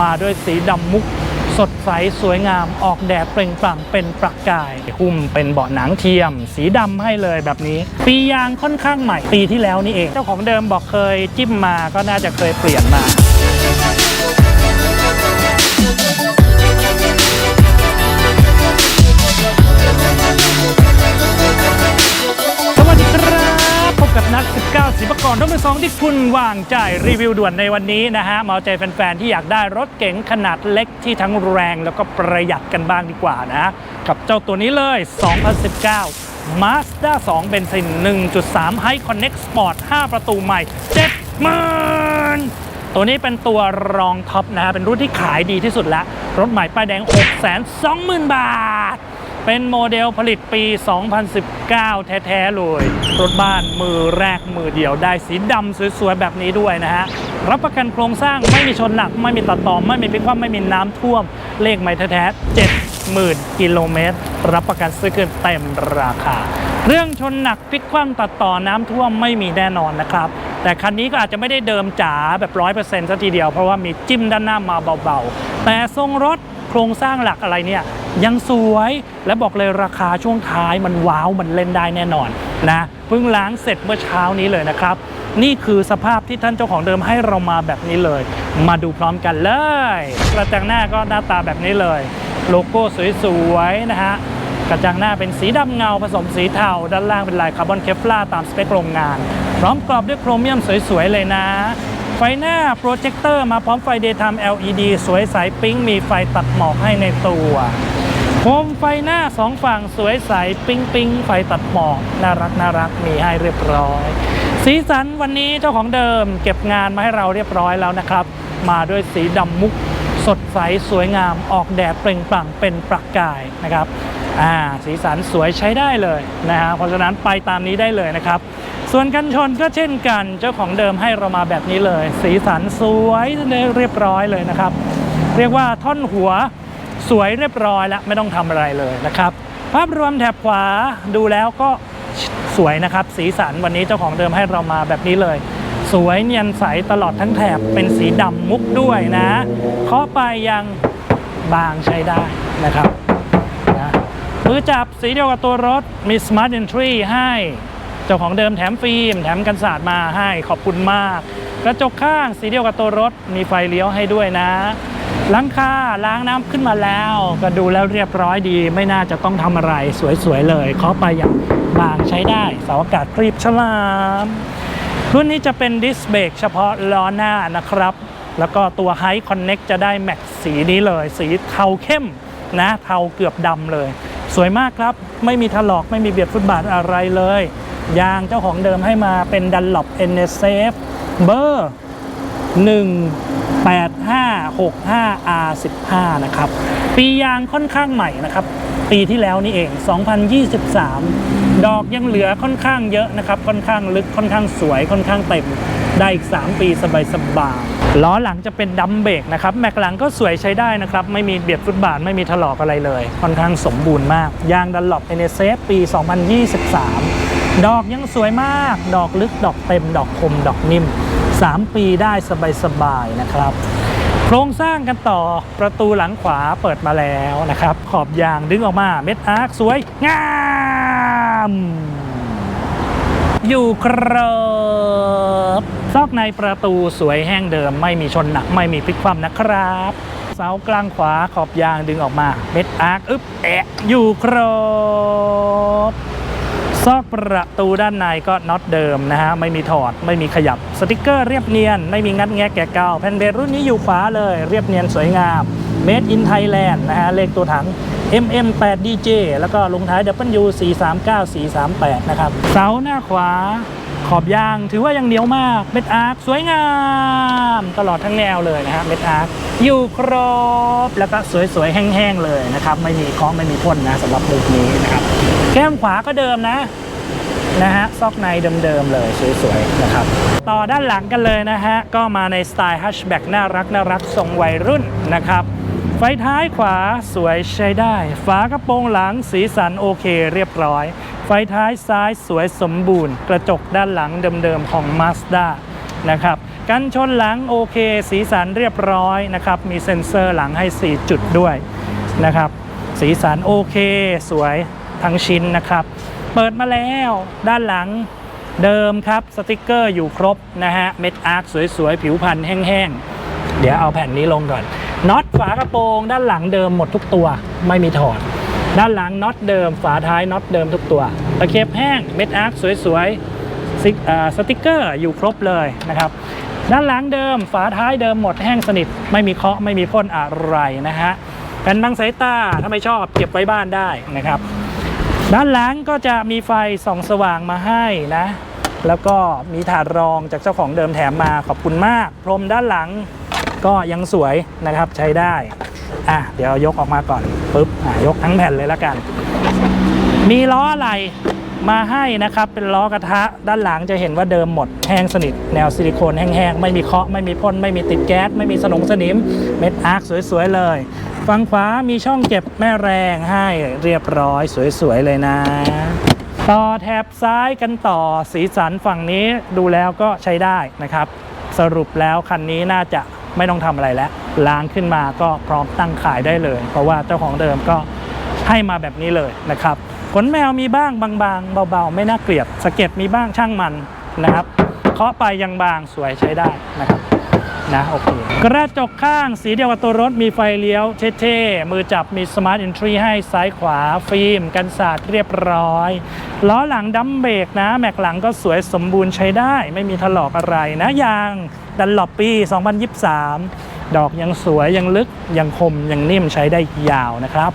มาด้วยสีดำมุก สดใสสวยงามออกแดดเปล่งปลั่งเป็นประกาย หุ้มเป็นเบาะหนังเทียม สีดำให้เลยแบบนี้ ปียางค่อนข้างใหม่ปีที่แล้วนี่เอง เจ้าของเดิมบอกเคยจิ้มมาก็น่าจะเคยเปลี่ยนมา 19ศิลปากรรุ่นที่สองที่คุณวางใจรีวิวด่วนในวันนี้นะฮะมาเอาใจแฟนๆ ที่อยากได้รถเก๋งขนาดเล็กที่ทั้งแรงแล้วก็ประหยัดกันบ้างดีกว่านะกับเจ้าตัวนี้เลย 2019 Mazda 2 เบนซิน 1.3 High Connect Sport 5 ประตูใหม่ 70,000ตัวนี้เป็นตัวรองท็อปนะฮะเป็นรุ่นที่ขายดีที่สุดแล้ว รถใหม่ป้ายแดง 620,000 บาท เป็นโมเดลผลิตปี 2019 แท้ ๆ เลย รถบ้านมือแรกมือเดียวได้สีดำสวย ๆ แบบนี้ด้วยนะฮะ รับประกันโครงสร้างไม่มีชนหนัก ไม่มีตัดต่อ ไม่มีพิกคว่ำไม่มีน้ำท่วม เลขไม่แท้ๆ70,000 กิโลเมตร รับประกันซื้อคืนเต็มราคาเรื่องชนหนักพลิกคว่ำตัดต่อน้ำท่วมไม่มีแน่นอนนะครับ แต่คันนี้ก็อาจจะไม่ได้เดิมจ๋าแบบร้อยเปอร์เซ็นต์ซะทีเดียวเพราะว่ามีจิ้มด้านหน้ามาเบาๆ แต่ทรงรถ โครงสร้างหลักอะไรเนี่ยยังสวยและบอกเลยราคาช่วงท้ายมันว้าวมันเล่นได้แน่นอนนะเพิ่งล้างเสร็จเมื่อเช้านี้เลยนะครับ นี่คือสภาพที่ท่านเจ้าของเดิมให้เรามาแบบนี้เลย มาดูพร้อมกันเลย กระจังหน้าก็หน้าตาแบบนี้เลย โลโก้สวยๆนะฮะกระจังหน้าเป็นสีดำเงาผสมสีเทาด้านล่างเป็นลายคาร์บอนเคฟลาตามสเปคโรงงาน พร้อมกรอบด้วยโครเมียมสวยๆเลยนะ ไฟหน้าโปรเจคเตอร์มาพร้อมไฟ Daytime LED สวยใสปิ๊งมีไฟตัดหมอกให้ในตัวโคมไฟหน้าสองฝั่งสวยใสปิ๊งปิ๊งไฟตัดหมอกน่ารักน่ารักมีให้เรียบร้อย สีสันวันนี้เจ้าของเดิม เก็บงานมาให้เราเรียบร้อยแล้วนะครับ มาด้วยสีดำมุก สดใสสวยงามออกแดดเปล่งปลั่งเป็นประกายนะครับอ่าสีสันสวยใช้ได้เลยนะฮะเพราะฉะนั้นไปตามนี้ได้เลยนะครับ ส่วนกันชนก็เช่นกันเจ้าของเดิมให้เรามาแบบนี้เลย สีสันสวยเรียบร้อยเลยนะครับ เรียกว่าท่อนหัวสวยเรียบร้อยแล้วไม่ต้องทำอะไรเลยนะครับ ภาพรวมแถบขวาดูแล้วก็สวยนะครับ สีสันวันนี้เจ้าของเดิมให้เรามาแบบนี้เลย สวยเนียนใสตลอดทั้งแถบเป็นสีดำมุกด้วยนะเคาะไปยังบางใช้ได้นะครับนะมือจับสีเดียวกับตัวรถมี Smart Entry ให้ เจ้าของเดิมแถมฟิล์มแถมกันศาสตร์มาให้ขอบคุณมาก กระจกข้างสีเดียวกับตัวรถมีไฟเลี้ยวให้ด้วยนะหลังคาล้างน้ำขึ้นมาแล้ว ก็ดูแล้วเรียบร้อยดี ไม่น่าจะต้องทำอะไรสวยๆเลยเคาะไปอย่างบางใช้ได้เสาอากาศครีบฉลาม รุ่นนี้จะเป็นดิสเบรกเฉพาะล้อหน้านะครับ แล้วก็ตัว High Connect จะได้แม็กสีนี้เลย สีเทาเข้มนะ เทาเกือบดำเลย สวยมากครับ ไม่มีถลอกไม่มีเบียดฟุตบาทอะไรเลย ยางเจ้าของเดิมให้มาเป็นดันหลบ NSF เบอร์ 18565R15 นะครับ ปียางค่อนข้างใหม่นะครับ ปีที่แล้วนี่เอง 2023 ดอกยังเหลือค่อนข้างเยอะนะครับ ค่อนข้างลึกค่อนข้างสวยค่อนข้างเต็มได้อีก 3 ปีสบายๆล้อหลังจะเป็นดัมเบรกนะครับ แม็กหลังก็สวยใช้ได้นะครับ ไม่มีเบียดฟุตบาท ไม่มีถลอกอะไรเลย ค่อนข้างสมบูรณ์มาก ยางดันหลบ NSF ปี 2023 ดอกยังสวยมาก ดอกลึกดอกเต็ม ดอกคม ดอกนิ่ม 3 ปีได้สบายๆนะครับ โครงสร้างกันต่อประตูหลังขวาเปิดมาแล้วนะครับ ขอบยางดึงออกมาเม็ดอาร์คสวย งาม อยู่ครับซอกในประตูสวยแห้งเดิม ไม่มีชนหนักไม่มีพลิกคว่ำนะครับเสากลางขวาขอบยางดึงออกมาเม็ดอาร์คอึ๊บแอะอยู่ครับ ซอกประตูด้านในก็น็อตเดิมนะฮะไม่มีถอดไม่มีขยับสติกเกอร์เรียบเนียน ไม่มีงัดแงะแกะเกาแผ่นเบรรุ่นนี้อยู่ขวาเลย เรียบเนียนสวยงาม Made in Thailand นะฮะเลขตัวถัง MM8DJ แล้วก็ลงท้าย W 439 438 นะครับ เสาหน้าขวาขอบยางถือว่ายังเหนียวมากเม็ดอาร์คสวยงาม ตลอดทั้งแนวเลยนะฮะเม็ดอาร์คอยู่ครบ แล้วก็สวยๆ แห้งๆ เลยนะครับ ไม่มีคล้องไม่มีพ่นนะสำหรับลูกนี้นะครับ แก้มขวาก็เดิมนะนะฮะซอกในเดิมๆเลยสวยๆนะครับ ต่อด้านหลังกันเลยนะฮะ ก็มาในสไตล์ฮัชแบ็กน่ารักน่ารักทรงวัยรุ่นนะครับ ไฟท้ายขวาสวยใช้ได้ ฝากระโปรงหลังสีสันโอเคเรียบร้อย ไฟท้ายซ้ายสวยสมบูรณ์ กระจกด้านหลังเดิมๆของ Mazda นะครับกันชนหลังโอเค สีสันเรียบร้อยนะครับ มีเซ็นเซอร์หลังให้ 4 จุดด้วยนะครับ สีสันโอเค สวย ทั้งชิ้นนะครับ เปิดมาแล้วด้านหลังเดิมครับสติกเกอร์อยู่ครบนะฮะเม็ดอาร์คสวยๆ ผิวพันธุ์แห้งๆ เดี๋ยวเอาแผ่นนี้ลงก่อนน็อตฝากระโปรงด้านหลังเดิมหมดทุกตัวไม่มีถอด ด้านหลังน็อตเดิม ฝาท้ายน็อตเดิมทุกตัวตะเข็บแห้งเม็ดอาร์คสวยๆสติกเกอร์อยู่ครบเลยนะครับด้านหลังเดิมฝาท้ายเดิมหมดแห้งสนิท ไม่มีเคาะไม่มีพ่นอะไรนะฮะแผ่นบังสายตาถ้าไม่ชอบเก็บไว้บ้านได้นะครับ ด้านหลังก็จะมีไฟส่องสว่างมาให้นะ แล้วก็มีถาดรองจากเจ้าของเดิมแถมมาขอบคุณมาก พรมด้านหลังก็ยังสวยนะครับใช้ได้ อะเดี๋ยวยกออกมาก่อนปุ๊บอะยกทั้งแผ่นเลยแล้วกัน มีล้ออะไรมาให้นะครับเป็นล้อกระทะด้านหลังจะเห็นว่าเดิมหมดแห้งสนิท แนวซิลิโคนแห้งๆ ไม่มีเคาะไม่มีพ่นไม่มีติดแก๊ส ไม่มีสนงสนิมเม็ดอาร์คสวยๆเลย ฝั่งขวามีช่องเก็บแม่แรงให้เรียบร้อยสวยๆเลยนะ ต่อแถบซ้ายกันต่อสีสันฝั่งนี้ดูแล้วก็ใช้ได้นะครับ สรุปแล้วคันนี้น่าจะไม่ต้องทำอะไรแล้วล้างขึ้นมาก็พร้อมตั้งขายได้เลย เพราะว่าเจ้าของเดิมก็ให้มาแบบนี้เลยนะครับขนแมวมีบ้างบางๆ เบาๆ ไม่น่าเกลียดสะเก็ดมีบ้างช่างมันนะครับเคาะไปยังบางสวยใช้ได้นะครับ นะโอเคกระจกข้างสีเดียวกับตัวรถมีไฟเลี้ยวเท่ๆ มือจับมีสมาร์ทอินทรีให้ซ้ายขวา ฟิล์ม กันสาดเรียบร้อย ล้อหลังดัมเบรกนะ แม็กหลังก็สวยสมบูรณ์ใช้ได้ไม่มีถลอกอะไรนะยางดันหลบปี 2023 ดอกยังสวยยังลึกยังคมยังนิ่มใช้ได้ยาวนะครับ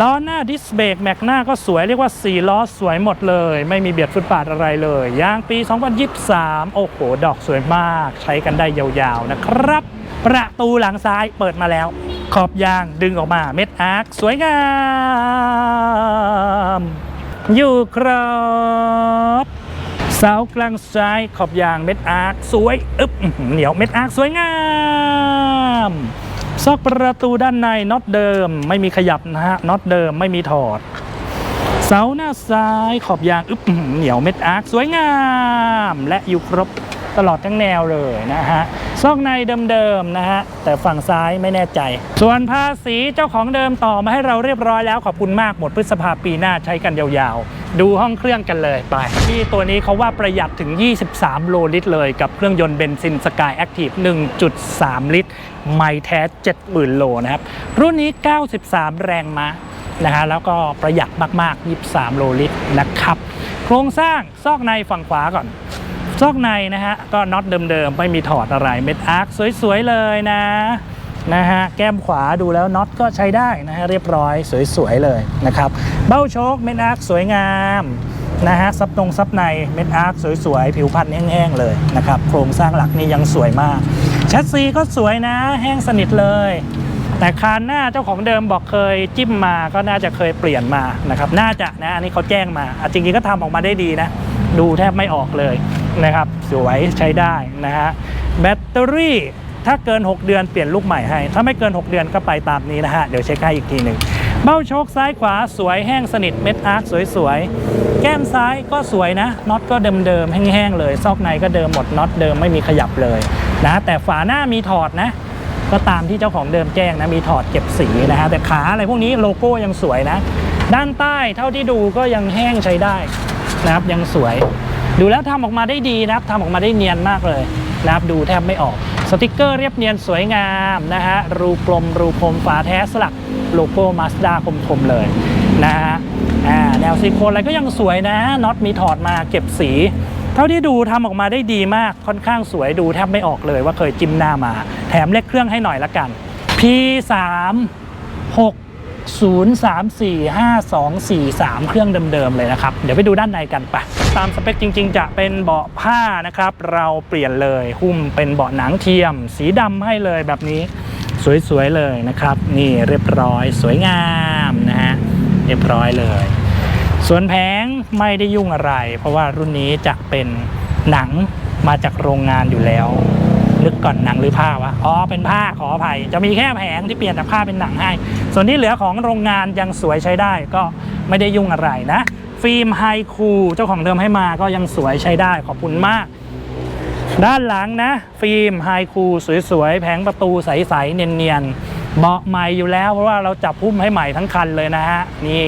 ล้อหน้าดิสเบรกแม็กหน้าก็สวยเรียกว่า4ล้อสวยหมดเลย ไม่มีเบียดฟุตบาทอะไรเลยยางปี 2023 โอ้โห ดอกสวยมาก ใช้กันได้ยาวๆนะครับ ประตูหลังซ้ายเปิดมาแล้ว ขอบยางดึงออกมาเม็ดอาร์คสวยงาม อยู่ครับเสากลางซ้ายขอบยางเม็ดอาร์คสวย อึ๊บเหนียวเม็ดอาร์คสวยงาม ซอกประตูด้านในน็อตเดิม ไม่มีขยับนะฮะน็อตเดิมไม่มีถอด เสาหน้าซ้ายขอบยางอึ๊บเหนียวเม็ดอาร์คสวยงาม และอยู่ครบตลอดทั้งแนวเลยนะฮะซอกในเดิมๆนะฮะแต่ฝั่งซ้ายไม่แน่ใจ ส่วนภาษีเจ้าของเดิมต่อมาให้เราเรียบร้อยแล้วขอบคุณมากหมดพฤษภาปีหน้าใช้กันยาวๆ ดูห้องเครื่องกันเลยไป ที่ตัวนี้เขาว่าประหยัดถึง 23 โลลิตรเลยกับเครื่องยนต์เบนซินสกายแอคทีฟ1.3 ลิตร ไม่แท้ 70,000 โลนะครับ รุ่นนี้ 93 แรงม้านะฮะแล้วก็ประหยัดมาก ๆ 23 โลลิตรนะครับ โครงสร้างซอกในฝั่งขวาก่อน ซอกในนะฮะก็น็อตเดิม ๆ ไม่มีถอดอะไรเม็ดอาร์คสวย ๆ เลยนะ นะฮะแก้มขวาดูแล้วน็อตก็ใช้ได้นะฮะเรียบร้อยสวยๆเลยนะครับเบ้าโชคเม็ดอาร์คสวยงามนะฮะซับตรงซับในเม็ดอาร์คสวยๆ ผิวพันธ์แห้งๆเลยนะครับโครงสร้างหลักนี่ยังสวยมากแชสซีก็สวยนะแห้งสนิทเลยแต่คานหน้าเจ้าของเดิมบอกเคยจิ้มมาก็น่าจะเคยเปลี่ยนมานะครับน่าจะนะอันนี้เขาแจ้งมาจริงๆก็ทำออกมาได้ดีนะ ดูแทบไม่ออกเลยนะครับ สวยใช้ได้นะฮะแบตเตอรี่ ถ้าเกิน 6 เดือนเปลี่ยนลูกใหม่ให้ ถ้าไม่เกิน 6 เดือนก็ไปตามนี้นะฮะ เดี๋ยวเช็คให้อีกทีหนึ่งเบ้าโชคซ้ายขวาสวยแห้งสนิทเม็ดอาร์คสวยๆ แก้มซ้ายก็สวยนะน็อตก็เดิมๆแห้งๆเลย ซอกในก็เดิมหมดน็อตเดิมไม่มีขยับเลยนะแต่ฝาหน้ามีถอดนะ ก็ตามที่เจ้าของเดิมแจ้งนะมีถอดเก็บสีนะฮะแต่ขาอะไรพวกนี้โลโก้ยังสวยนะ ด้านใต้เท่าที่ดูก็ยังแห้งใช้ได้นะครับยังสวย ดูแล้วทำออกมาได้ดีนะครับทำออกมาได้เนียนมากเลยนะครับดูแทบไม่ออก สติกเกอร์เรียบเนียนสวยงามนะฮะรูกลมรูคมฝาแท้สลักโลโก้มาสด้าคมๆเลยนะฮะอ่าแนวซิลิโคนอะไรก็ยังสวยนะน็อตมีถอดมาเก็บสี เท่าที่ดูทำออกมาได้ดีมากค่อนข้างสวยดูแทบไม่ออกเลยว่าเคยจิ้มหน้ามา แถมเลขเครื่องให้หน่อยละกัน P3 6 0 3 4 5 2 4 3เครื่องเดิมๆเลยนะครับ เดี๋ยวไปดูด้านในกันไป ตามสเปคจริง ๆ จะเป็นเบาะผ้านะครับ เราเปลี่ยนเลยหุ้มเป็นเบาะหนังเทียม สีดำให้เลยแบบนี้สวยๆเลยนะครับ นี่เรียบร้อยสวยงามนะฮะเรียบร้อยเลย ส่วนแผงไม่ได้ยุ่งอะไร เพราะว่ารุ่นนี้จะเป็นหนังมาจากโรงงานอยู่แล้ว นึกก่อนหนังหรือผ้าวะอ๋อเป็นผ้าขออภัย จะมีแค่แผงที่เปลี่ยนจากผ้าเป็นหนังให้ ส่วนที่เหลือของโรงงานยังสวยใช้ได้ก็ไม่ได้ยุ่งอะไรนะ ฟิล์มไฮคูเจ้าของเดิมให้มาก็ยังสวยใช้ได้ขอบคุณมาก ด้านหลังนะ ฟิล์มไฮคูสวยๆ แผงประตูใสๆเนียนๆเบาะใหม่อยู่แล้วเพราะว่าเราจับพุ่มให้ใหม่ทั้งคันเลยนะฮะนี่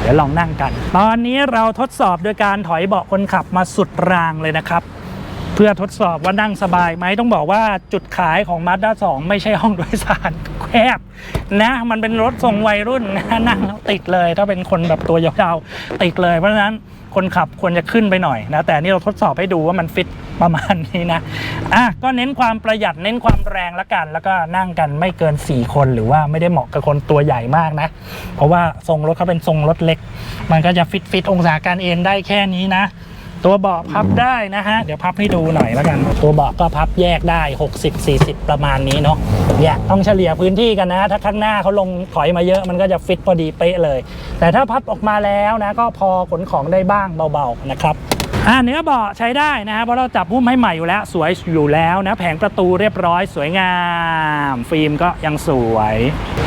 เดี๋ยวลองนั่งกัน ตอนนี้เราทดสอบโดยการถอยเบาะคนขับมาสุดรางเลยนะครับ เพื่อทดสอบว่านั่งสบายไหมต้องบอกว่าจุดขายของ Mazda 2 ไม่ใช่ห้องโดยสารแคบนะ มันเป็นรถทรงวัยรุ่นนะนั่งแล้วติดเลย ถ้าเป็นคนแบบตัวยาวๆติดเลยเพราะฉะนั้นคนขับควรจะขึ้นไปหน่อยนะ แต่นี่เราทดสอบให้ดูว่ามันฟิตประมาณนี้นะอะก็เน้นความประหยัดเน้นความแรงละกัน แล้วก็นั่งกันไม่เกิน 4 คนหรือว่าไม่ได้เหมาะกับคนตัวใหญ่มากนะ เพราะว่าทรงรถเขาเป็นทรงรถเล็ก มันก็จะฟิตฟิตองศาการเอนได้แค่นี้นะ ตัวเบาะพับได้นะฮะ เดี๋ยวพับให้ดูหน่อยแล้วกัน ตัวเบาะก็พับแยกได้ 60 40 ประมาณนี้เนาะเนี่ยต้องเฉลี่ยพื้นที่กันนะ ถ้าข้างหน้าเขาลงถอยมาเยอะมันก็จะฟิตพอดีเป๊ะเลย แต่ถ้าพับออกมาแล้วนะก็พอขนของได้บ้างเบาๆนะครับ อ่าเนื้อเบาะใช้ได้นะฮะเพราะเราจับหุ้มให้ใหม่อยู่แล้ว สวยอยู่แล้วนะแผงประตูเรียบร้อยสวยงาม ฟิล์มก็ยังสวย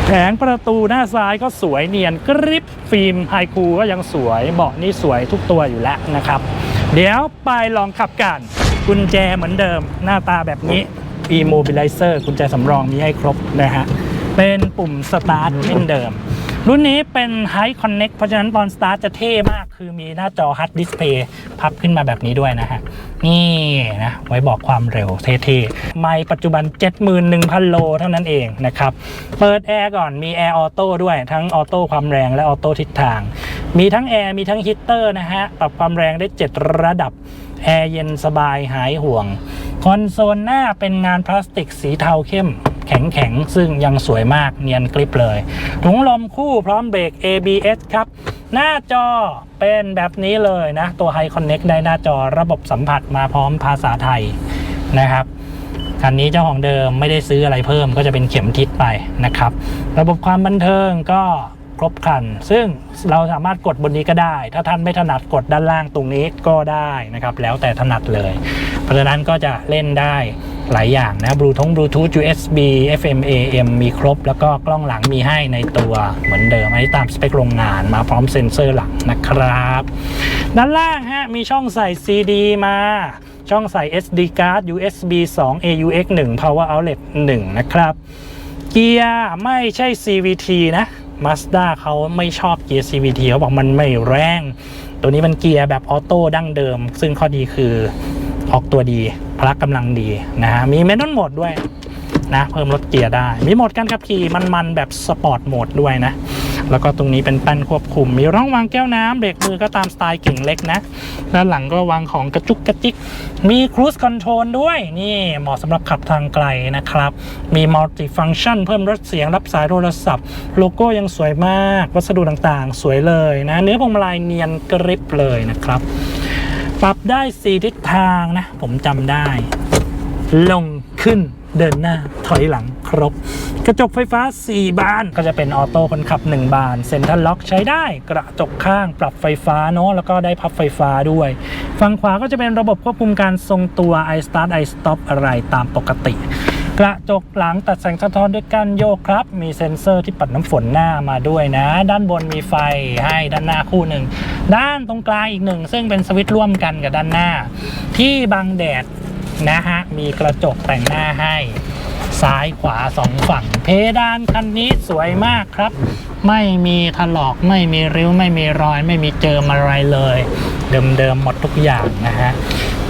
แผงประตูหน้าซ้ายก็สวยเนียนกริบฟิล์มไฮคูก็ยังสวยเบาะนี่สวยทุกตัวอยู่แล้วนะครับ เดี๋ยวไปลองขับกันกุญแจเหมือนเดิมหน้าตาแบบนี้ e-mobilizer กุญแจสำรองมีให้ครบนะฮะเป็นปุ่มสตาร์ทเช่นเดิม รุ่นนี้เป็น High Connect เพราะฉะนั้นตอนสตาร์ทจะเท่มาก คือมีหน้าจอ HUD Display พับขึ้นมาแบบนี้ด้วยนะฮะ นี่นะ ไว้บอกความเร็วเท่ๆ ไม่ปัจจุบัน 71,000 โลเท่านั้นเองนะครับ เปิดแอร์ก่อนมีแอร์ออโต้ด้วยทั้งออโต้ความแรงและออโต้ทิศทาง มีทั้งแอร์มีทั้งฮีตเตอร์นะฮะ ปรับความแรงได้ 7 ระดับแอร์เย็นสบายหายห่วง คอนโซลหน้าเป็นงานพลาสติกสีเทาเข้ม แข็งแข็งๆ ซึ่งยังสวยมากเนียนกริบเลย ถุงลมคู่พร้อมเบรก ABS ครับ หน้าจอเป็นแบบนี้เลยนะ ตัว High Connect ได้หน้าจอระบบสัมผัสมาพร้อมภาษาไทยนะครับคันนี้เจ้าของเดิมไม่ได้ซื้ออะไรเพิ่มก็จะเป็นเข็มทิศไปนะครับ ระบบความบันเทิงก็ครบครัน ซึ่งเราสามารถกดบนนี้ก็ได้ ถ้าท่านไม่ถนัดกดด้านล่างตรงนี้ก็ได้นะครับ แล้วแต่ถนัดเลย เพราะฉะนั้นก็จะเล่นได้หลายอย่างนะบลูทงบลูทูธ USB FM AM มีครบ แล้วก็กล้องหลังมีให้ในตัวเหมือนเดิมอันนี้ตามสเปคโรงงานมาพร้อมเซ็นเซอร์หลังนะครับ ด้านล่างฮะมีช่องใส่ CD มาช่องใส่ SD card USB 2 AUX 1 Power Outlet 1 นะครับ เกียร์ไม่ใช่ CVT นะ Mazda เขาไม่ชอบเกียร์ CVT เขาบอกมันไม่แรง ตัวนี้มันเกียร์แบบออโต้ดั้งเดิม ซึ่งข้อดีคือ ออกตัวดี พละกำลังดีนะฮะมีเมน u นโหมดด้วยนะเพิ่มลดเกียร์ได้ มีโหมดการขับขี่มันๆแบบสปอร์ตโหมดด้วยนะ แล้วก็ตรงนี้เป็นแป้นควบคุม มีร่องวางแก้วน้ำเบรกมือก็ตามสไตล์เก่งเล็กนะ ด้านหลังก็วางของกระจุกกระจิก มีครู i คอนโทรลด้วย นี่เหมาะสำหรับขับทางไกลนะครับ มีมัลติฟังชันเพิ่มลดเสียงรับสายโทรศัพท์ โลโก้ยังสวยมาก วัสดุต่างๆ สวยเลยนะ เนื้อพวงมาลัยเนียนกริบเลยนะครับ ปรับได้4ทิศทางนะ ผมจำได้ ลงขึ้นเดินหน้าถอยหลังครบ กระจกไฟฟ้า 4 บานก็จะเป็นออโต้คนขับ 1 บาน เซ็นทรัลล็อกใช้ได้กระจกข้างปรับไฟฟ้าเนาะแล้วก็ได้พับไฟฟ้าด้วย ฝั่งขวาก็จะเป็นระบบควบคุมการทรงตัว i start i stop อะไรตามปกติ กระจกหลังตัดแสงสะท้อนด้วยการโยกครับ มีเซ็นเซอร์ที่ปัดน้ำฝนหน้ามาด้วยนะ ด้านบนมีไฟให้ด้านหน้าคู่หนึ่ง ด้านตรงกลางอีกหนึ่ง ซึ่งเป็นสวิตช์ร่วมกันกับด้านหน้า ที่บังแดดนะฮะ มีกระจกแต่งหน้าให้ ซ้ายขวาสองฝั่ง เพดานคันนี้สวยมากครับ ไม่มีถลอกไม่มีริ้วไม่มีรอย ไม่มีเจอมอะไรเลย เดิมๆหมดทุกอย่างนะฮะ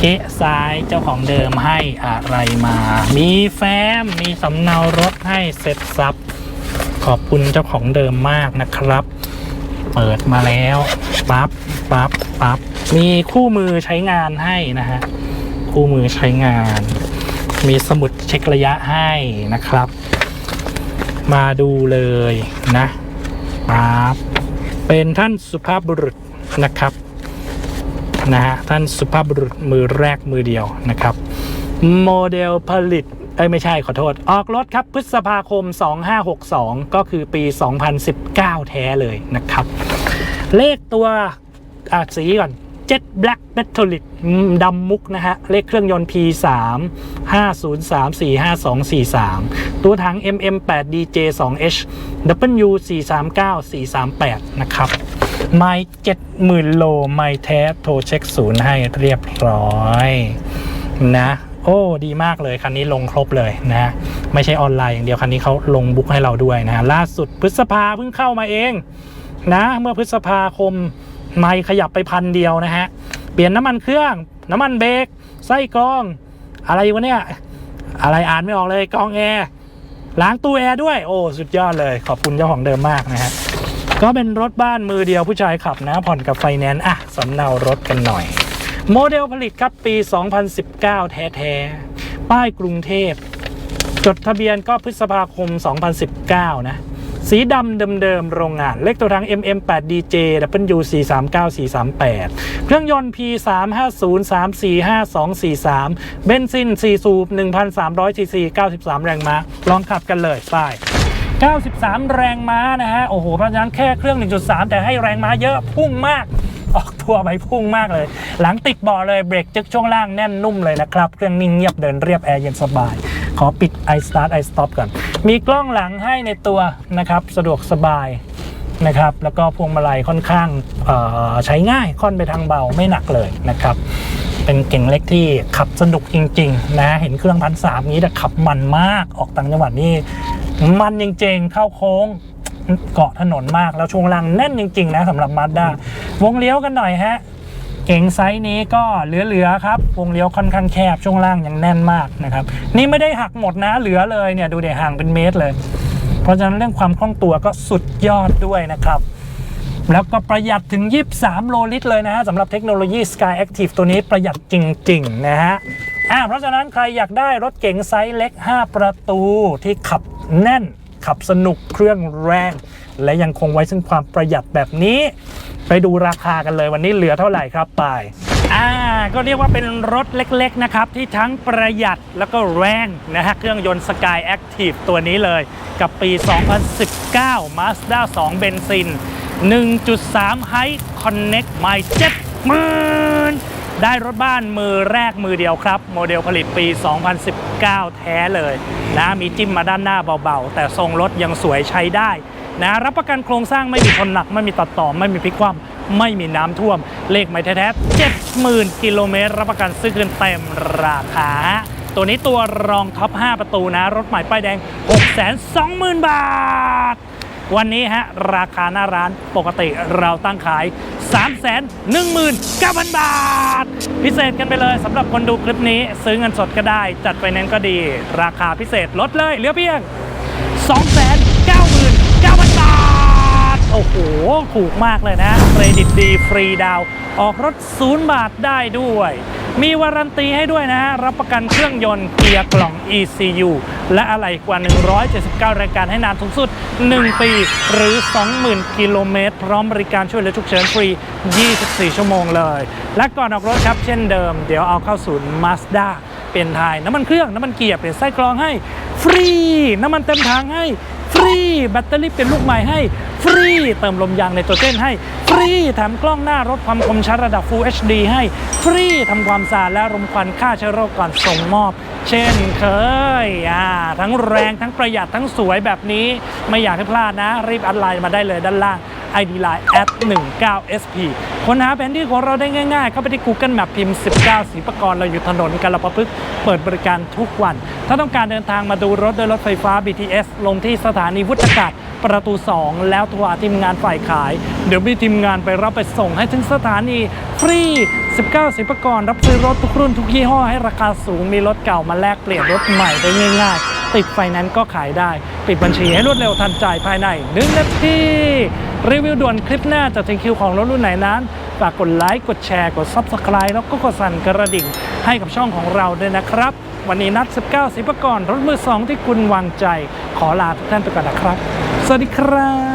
เก๊ซ้ายเจ้าของเดิมให้อะไรมา มีแฟ้มมีสำเนารถให้เสร็จสับขอบคุณเจ้าของเดิมมากนะครับ เปิดมาแล้วปั๊บปั๊บปั๊บมีคู่มือใช้งานให้นะฮะคู่มือใช้งาน มีสมุดเช็คระยะให้นะครับ มาดูเลยนะปั๊บเป็นท่านสุภาพบุรุษนะครับ นะฮะท่านสุภาพบุรุษมือแรกมือเดียวนะครับ โมเดลผลิตเอ้ยไม่ใช่ขอโทษ ออกรถครับพฤษภาคม 2562 ก็คือปี 2019 แท้เลยนะครับ เลขตัวอะสีก่อน Jet Black Metallic ดำมุกนะฮะ เลขเครื่องยนต์ P350345243 ตัวถัง MM8DJ 2H W439 438 นะครับ ไม่เจ็ดหมื่นโล ไม่แท้โทรเช็คศูนย์ให้เรียบร้อยนะโอ้ดีมากเลยคันนี้ลงครบเลยนะไม่ใช่ออนไลน์อย่างเดียวคันนี้เขาลงบุ๊กให้เราด้วยนะล่าสุดพฤษภาเพิ่งเข้ามาเอง นะ เมื่อพฤษภาคม ไม่ขยับไปพันเดียวนะฮะ เปลี่ยนน้ำมันเครื่อง น้ำมันเบรกไส้กรอง อะไรวะเนี่ย อะไรอ่านไม่ออกเลยกรองแอร์ล้างตู้แอร์ด้วย โอ้สุดยอดเลย ขอบคุณเจ้าของเดิมมากนะฮะก็เป็นรถบ้านมือเดียวผู้ชายขับนะผ่อนกับไฟแนนซ์อะสำเนารถกันหน่อย โมเดลผลิตครับปี 2019 แท้ๆป้ายกรุงเทพ จดทะเบียนก็พฤษภาคม 2019 นะ สีดำเดิมๆโรงงาน เลขตัวทั้ง MM8DJ W439438 เครื่องยนต์ P350 345243 เบนซิน 4 สูบ 1,300 cc 93 แรงม้า ลองขับกันเลยไป93 แรงม้านะฮะ โอ้โห เพราะฉะนั้นแค่เครื่อง 1.3 แต่ให้แรงม้าเยอะพุ่งมาก ออกตัวไปพุ่งมากเลย หลังติดบาะเลยเบรกจึกช่วงล่างแน่นนุ่มเลยนะครับ เครื่องนิ่งเงียบเดินเรียบแอร์เย็นสบาย ขอปิด i start i stop ก่อน มีกล้องหลังให้ในตัวนะครับ สะดวกสบายนะครับ แล้วก็พวงมาลัยค่อนข้างใช้ง่ายค่อนไปทางเบาไม่หนักเลยนะครับ เป็นเก่งเล็กที่ขับสนุกจริง ๆ นะ เห็นเครื่องพันสามนี้แต่ขับมันมากออกต่างจังหวัดนี่มันจริงๆเข้าโค้ง เกาะถนนมากแล้วช่วงล่างแน่นจริง ๆ นะสำหรับมาสด้าวงเลี้ยวกันหน่อยฮะเก๋งไซส์นี้ก็เหลือๆครับ วงเลี้ยวค่อนข้างแคบช่วงล่างยังแน่นมากนะครับ นี่ไม่ได้หักหมดนะเหลือเลยเนี่ยดูเดี๋ยห่างเป็นเมตรเลย เพราะฉะนั้นเรื่องความคล่องตัวก็สุดยอดด้วยนะครับ แล้วก็ประหยัดถึง 23 โลลิตรเลยนะฮะสำหรับเทคโนโลยี Sky Active ตัวนี้ประหยัดจริง ๆ นะฮะอ่าเพราะฉะนั้นใครอยากได้รถเก๋งไซส์เล็ก 5 ประตูที่ขับแน่น ขับสนุกเครื่องแรง และยังคงไว้ซึ่งความประหยัดแบบนี้ ไปดูราคากันเลยวันนี้เหลือเท่าไหร่ครับไปอ่าก็เรียกว่าเป็นรถเล็กๆนะครับ ที่ทั้งประหยัดแล้วก็แรงนะฮะเครื่องยนต์ Sky Active ตัวนี้เลยกับปี 2019 Mazda 2 เบนซิน 1.3 High Connect ไม่เจ็ดหมื่น ได้รถบ้านมือแรกมือเดียวครับ โมเดลผลิตปี 2019 แท้เลยนะมีจิ้มมาด้านหน้าเบาๆ แต่ทรงรถยังสวยใช้ได้นะรับประกันโครงสร้างไม่มีชนหนัก ไม่มีตัดต่อ ไม่มีพลิกคว่ำไม่มีน้ำท่วม เลขไม่แท้ๆ70,000 กิโลเมตร รับประกันซื้อคืนเต็มราคา ตัวนี้ตัวรองท็อป 5 ประตูนะ รถใหม่ป้ายแดง 620,000 บาท วันนี้ฮะราคาหน้าร้านปกติเราตั้งขาย 319,000 บาท พิเศษกันไปเลยสำหรับคนดูคลิปนี้ ซื้อเงินสดก็ได้ จัดไฟแนนก็ดี ราคาพิเศษลดเลยเหลือเพียง 299,000 บาท โอ้โห ถูกมากเลยนะเครดิตดีฟรีดาว ออกรถ 0 บาทได้ด้วย มีวารันตีให้ด้วยนะฮะ รับประกันเครื่องยนต์เกียร์กล่อง ECU และอะไรกว่า 179 รายการให้นานสูงสุด 1 ปี หรือ 20,000 กิโลเมตร พร้อมบริการช่วยเหลือฉุกเฉินฟรี 24 ชั่วโมงเลย และก่อนออกรถครับเช่นเดิม เดี๋ยวเอาเข้าศูนย์ Mazda เปลี่ยนถ่ายน้ำมันเครื่อง น้ำมันเกียร์เปลี่ยนไส้กรองให้ ฟรี น้ำมันเต็มถังให้ฟรี แบตเตอรี่เป็นลูกใหม่ให้ฟรี เติมลมยางในตัวเต้นให้ฟรี แถมกล้องหน้ารถความคมชัดระดับ Full HD ให้ฟรีทำความสะอาดและรมควันฆ่าเชื้อโรคก่อนส่งมอบ เช่นเคยอ่าทั้งแรงทั้งประหยัดทั้งสวยแบบนี้ ไม่อยากให้พลาดนะ รีบอัดไลน์มาได้เลยด้านล่าง ID Line at 19 SP ค้นหาแผนที่ของเราได้ง่ายๆ เข้าไปที่ Google Map พิมพ์ 19สีประกรณ์เราอยู่ถนนกาลปะพฤกเปิดบริการทุกวัน ถ้าต้องการเดินทางมาดูรถโดยรถไฟฟ้า BTS ลงที่สถานีวุฒากาศประตู 2 แล้วโทรหาทีมงานฝ่ายขาย เดี๋ยวมีทีมงานไปรับไปส่งให้ถึงสถานีฟรี 19 สิประกรณ์รับซื้อรถทุกรุ่นทุกยี่ห้อให้ราคาสูงมีรถเก่ามาแลกเปลี่ยนรถใหม่ได้ง่ายๆ ติดไฟแนนซ์ก็ขายได้ ปิดบัญชีให้รวดเร็วทันใจภายใน1นาทีรีวิวด่วนคลิปหน้าจะถึงคิวของรถรุ่นไหนนั้นฝากกดไลค์กดแชร์กด Subscribe แล้วก็กดสั่นกระดิ่งให้กับช่องของเราด้วยนะครับ วันนี้นัด 19สิบกรรถมือสองที่คุณวางใจ ขอลาทุกท่านไปก่อนนะครับ สวัสดีครับ